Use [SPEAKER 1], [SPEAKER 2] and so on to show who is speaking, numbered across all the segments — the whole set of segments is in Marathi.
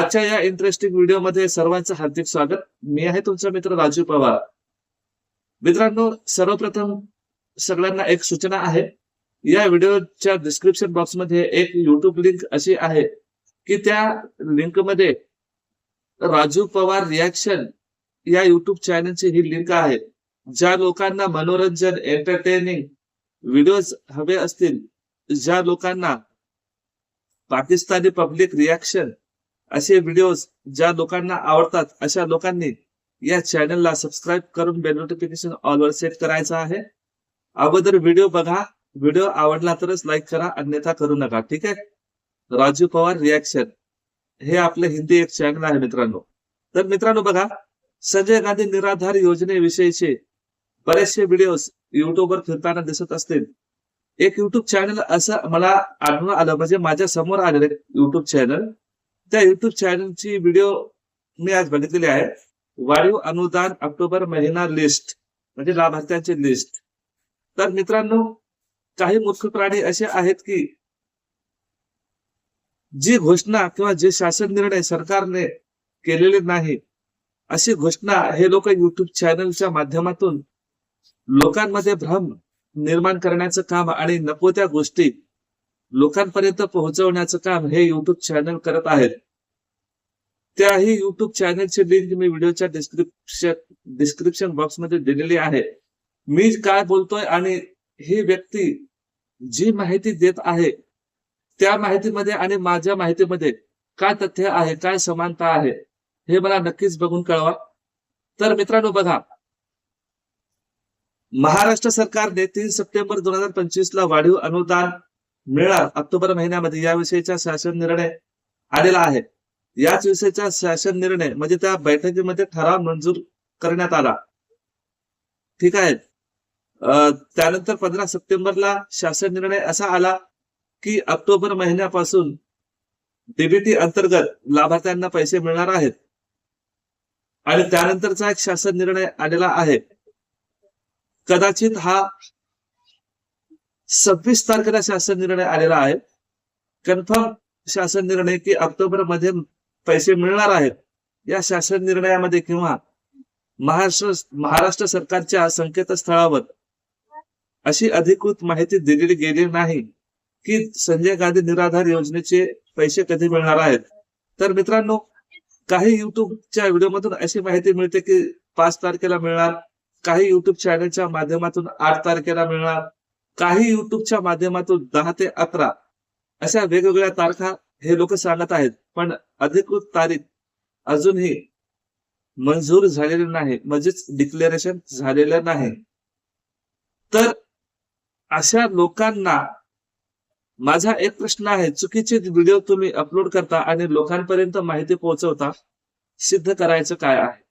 [SPEAKER 1] आजच्या या इंटरेस्टिंग व्हिडिओमध्ये सर्वांचं हार्दिक स्वागत. मी आहे तुमचा मित्र राजू पवार. मित्रांनो सर्वप्रथम सगळ्यांना एक सूचना आहे. या व्हिडिओच्या डिस्क्रिप्शन बॉक्समध्ये एक युट्यूब लिंक अशी आहे की त्या लिंकमध्ये राजू पवार रिॲक्शन या युट्यूब चॅनलची ही लिंक आहे. ज्या लोकांना मनोरंजन एंटरटेनिंग व्हिडिओज हवे असतील ज्या लोकांना पाकिस्तानी पब्लिक रिॲक्शन असे व्हिडिओज ज्या लोकांना आवडतात अशा लोकांनी या चॅनलला सबस्क्राईब करून बेल नोटिफिकेशन ऑलवर सेट करायचं आहे. अगोदर व्हिडिओ बघा. व्हिडिओ आवडला तरच लाईक करा अन्यथा करू नका. ठीक आहे? राजू पवार रिॲक्शन हे आपलं हिंदी एक चॅनल आहे मित्रांनो. तर मित्रांनो बघा संजय गांधी निराधार योजनेविषयीचे बरेचसे व्हिडिओज युट्यूबवर फिरताना दिसत असतील. एक युट्यूब चॅनल असं मला आढळून आलं. म्हणजे माझ्यासमोर आलेलं युट्यूब चॅनल त्या युट्यूब चॅनलची व्हिडिओ मी आज बघितलेली आहे. वाढीव अनुदान ऑक्टोबर महिना लिस्ट म्हणजे लाभार्थ्यांची लिस्ट तर मित्रांनो काही मूर्ख प्राणी असे आहेत की जी घोषणा किंवा जे शासन निर्णय सरकारने केलेले नाही अशी घोषणा हे लोक युट्यूब चॅनलच्या माध्यमातून लोकांमध्ये भ्रम निर्माण करण्याचं काम आणि नको त्या गोष्टी लोकांपर्यंत पोहोचवण्याचं काम हे युट्यूब चॅनल करत आहेत. त्याही युट्यूब चॅनलची लिंक मी व्हिडिओच्या डिस्क्रिप्शन डिस्क्रिप्शन बॉक्समध्ये दिलेली आहे. मी काय बोलतोय आणि ही व्यक्ती जी माहिती देत आहे त्या माहितीमध्ये आणि माझ्या माहितीमध्ये काय तथ्य आहे काय समानता आहे हे मला नक्कीच बघून कळवा. तर मित्रांनो बघा महाराष्ट्र सरकारने तीन सप्टेंबर दोन हजार पंचवीस ला वाढीव अनुदान मेळा ऑक्टोबर महिन्यामध्ये याविषयीचा शासन निर्णय आलेला आहे. याच विषयीचा शासन निर्णय म्हणजे त्या बैठकीमध्ये ठराव मंजूर करण्यात आला. ठीक आहे. त्यानंतर पंधरा सप्टेंबरला शासन निर्णय असा आला की ऑक्टोबर महिन्यापासून डीबीटी अंतर्गत लाभार्थ्यांना पैसे मिळणार आहेत. आणि त्यानंतरचा एक शासन निर्णय आलेला आहे. कदाचित हा सव्वीस तारखेला शासन निर्णय आलेला आहे. कन्फर्म शासन निर्णय की ऑक्टोबरमध्ये पैसे मिळणार आहेत. या शासन निर्णयामध्ये किंवा महाराष्ट्र महाराष्ट्र सरकारच्या संकेतस्थळावर अशी अधिकृत माहिती दिलेली गेली नाही की संजय गांधी निराधार योजनेचे पैसे कधी मिळणार आहेत. तर मित्रांनो काही युट्यूबच्या व्हिडिओमधून अशी माहिती मिळते की पाच तारखेला मिळणार काही युट्यूब चॅनलच्या माध्यमातून आठ तारखेला मिळणार काही युट्यूबच्या माध्यमातून दहा ते अकरा अशा वेगवेगळ्या तारखा हे लोक सांगत आहेत. पण अधिकृत तारीख अजूनही मंजूर झालेली नाही म्हणजेच डिक्लेरेशन झालेलं नाही. तर अशा लोकांना माझा एक प्रश्न आहे चुकीचे व्हिडिओ तुम्ही अपलोड करता आणि लोकांपर्यंत माहिती पोहोचवता सिद्ध करायचं काय आहे?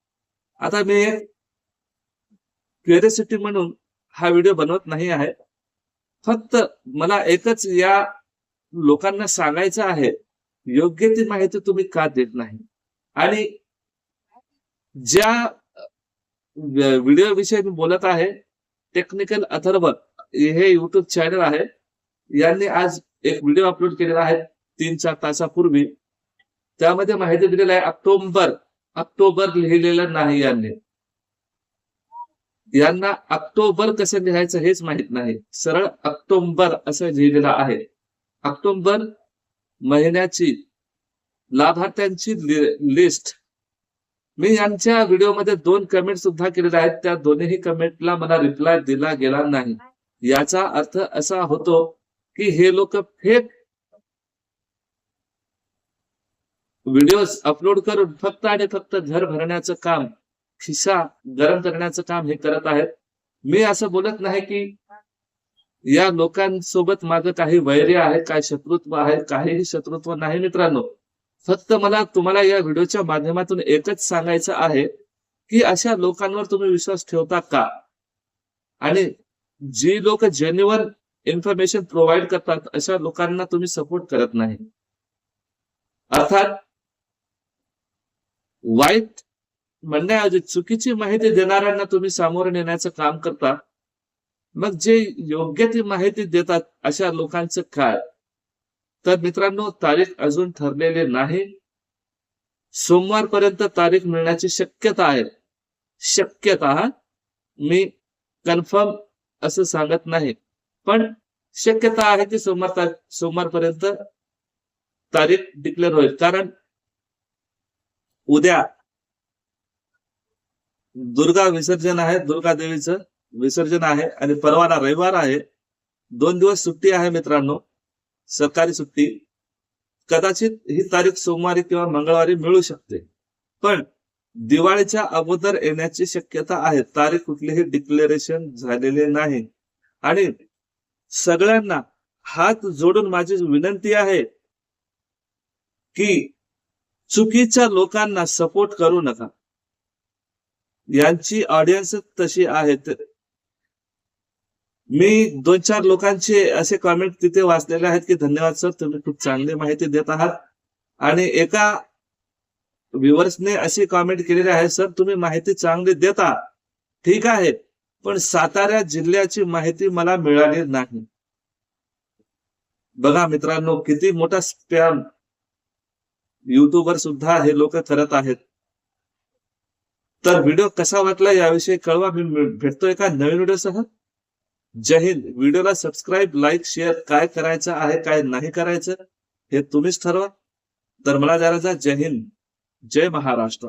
[SPEAKER 1] आता मी क्युरिसिटी म्हणून हा व्हिडिओ बनवत नाही आहे. फक्त मला एकच या लोकांना सांगायचं आहे योग्य ती माहिती तुम्ही का देत नाही? आणि ज्या व्हिडिओ विषयी मी बोलत आहे टेक्निकल अथर्व हे युट्यूब चॅनल आहे यांनी आज एक व्हिडिओ अपलोड केलेला आहे तीन चार तासापूर्वी. त्यामध्ये माहिती दिलेली आहे ऑक्टोबर ऑक्टोबर लिहिलेलं नाही यांनी. यांना ऑक्टोबर कसं लिहायचं हेच माहीत नाही. सरळ ऑक्टोबर असं लिहिलेलं आहे. ऑक्टोंबर महिन्याची लाभार्थ्यांची लिस्ट मी यांच्या व्हिडिओमध्ये दोन कमेंट सुद्धा केलेल्या आहेत. त्या दोन्ही कमेंटला मला रिप्लाय दिला गेला नाही. याचा अर्थ असा होतो की हे लोक फेक व्हिडिओ अपलोड करून फक्त आणि फक्त घर भरण्याचं काम खिसा गरम करण्याचं काम हे करत आहेत. मी असं बोलत नाही की या लोकांसोबत माझं काही वैर्य आहे काय शत्रुत्व आहे काहीही शत्रुत्व नाही मित्रांनो. फक्त मला तुम्हाला या व्हिडिओच्या माध्यमातून एकच सांगायचं आहे की अशा लोकांवर तुम्ही विश्वास ठेवता का? आणि जी लोक जेन्युअन इन्फॉर्मेशन प्रोव्हाइड करतात अशा लोकांना तुम्ही सपोर्ट करत नाही. अर्थात वाईट म्हणण्याऐवजी चुकीची माहिती देणाऱ्यांना तुम्ही सामोरे नेण्याचं काम करता मग जे योग्य ती माहिती देतात अशा लोकांचं काय? तर मित्रांनो तारीख अजून ठरलेली नाही. सोमवारपर्यंत तारीख मिळण्याची शक्यता आहे. शक्यता मी कन्फर्म असं सांगत नाही. पण शक्यता आहे की सोमवार तारीख सोमवारपर्यंत तारीख डिक्लेअर होईल. कारण उद्या दुर्गा विसर्जन आहे दुर्गा देवीचं विसर्जन आहे आणि परवाना रविवार आहे. दोन दिवस सुट्टी आहे मित्रांनो सरकारी सुट्टी. कदाचित ही तारीख सोमवारी किंवा मंगळवारी मिळू शकते. पण दिवाळीच्या अगोदर येण्याची शक्यता आहे. तारीख कुठलीही डिक्लेरेशन झालेले नाही. आणि सगळ्यांना हात जोडून माझी विनंती आहे की चुकीच्या लोकांना सपोर्ट करू नका. यांची ऑडियन्स तशी आहेत मी दोन चार लोकांचे असे कॉमेंट तिथे वाचलेले आहेत की धन्यवाद सर तुम्ही खूप चांगली माहिती देत आहात. आणि एका व्ह्युअर्सने अशी कॉमेंट केलेली आहे सर तुम्ही माहिती चांगली देता. ठीक आहे पण सातारा जिल्ह्याची माहिती मला मिळाली नाही. बघा मित्रांनो किती मोठा स्पॅम युट्यूबवर सुद्धा हे लोक करत आहेत. तर व्हिडिओ कसा वाटला याविषयी कळवा. मी भेटतोय का नवीन व्हिडिओसह जय हिंद. व्हिडिओला सबस्क्राईब लाईक शेअर काय करायचं आहे काय नाही करायचं हे तुम्हीच ठरवा. तर मला जरा जय हिंद. जय महाराष्ट्र.